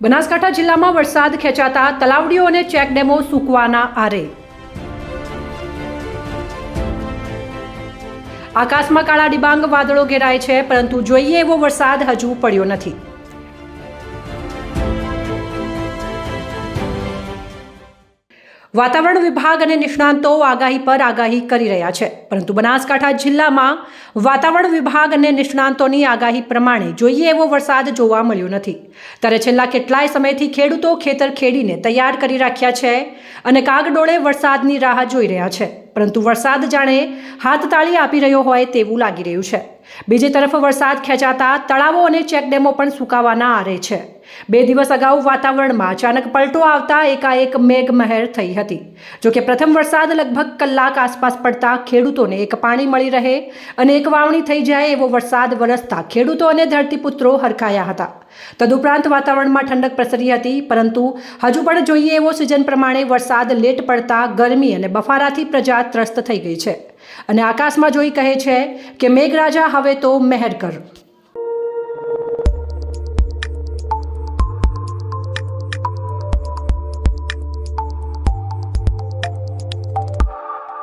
બનાસકાંઠા જિલ્લામાં વરસાદ ખેંચાતા તલાવડીઓ અને ચેકડેમો સૂકવાના આરે. આકાશમાં કાળા ડિબાંગ વાદળો ઘેરાય છે, પરંતુ જોઈએ એવો વરસાદ હજુ પડ્યો નથી. વાતાવરણ વિભાગ અને નિષ્ણાંતો આગાહી પર આગાહી કરી રહ્યા છે. પરંતુ બનાસકાંઠા જિલ્લામાં વાતાવરણ વિભાગ અને નિષ્ણાંતોની આગાહી પ્રમાણે જોઈએ એવો વરસાદ જોવા મળ્યો નથી. ત્યારે છેલ્લા કેટલાય સમયથી ખેડૂતો ખેતર ખેડીને તૈયાર કરી રાખ્યા છે અને કાગડોળે વરસાદની રાહ જોઈ રહ્યા છે. પરંતુ વરસાદ જાણે હાથતાળી આપી રહ્યો હોય તેવું લાગી રહ્યું છે. બીજી તરફ વરસાદ ખેંચાતા તળાવો અને ચેકડેમો પણ સુકાવાના આરે છે. બે દિવસ અગાઉ વાતાવરણમાં અચાનક પલટો આવતા એકાએક મેઘમહેર થઈ હતી. જોકે પ્રથમ વરસાદ લગભગ કલાક આસપાસ પડતા ખેડૂતોને એક પાણી મળી રહે અને એક વાવણી થઈ જાય એવો વરસાદ વરસતા ખેડૂતો અને ધરતીપુત્રો હરખાયા હતા. તદુપરાંત વાતાવરણમાં ઠંડક પ્રસરી હતી, પરંતુ હજુ પણ જોઈએ એવો સિઝન પ્રમાણે વરસાદ લેટ પડતા ગરમી અને બફારાથી પ્રજા ત્રસ્ત થઈ ગઈ છે. અને આકાશમાં જોઈ કહે છે કે મેઘરાજા હવે તો મહેર કર.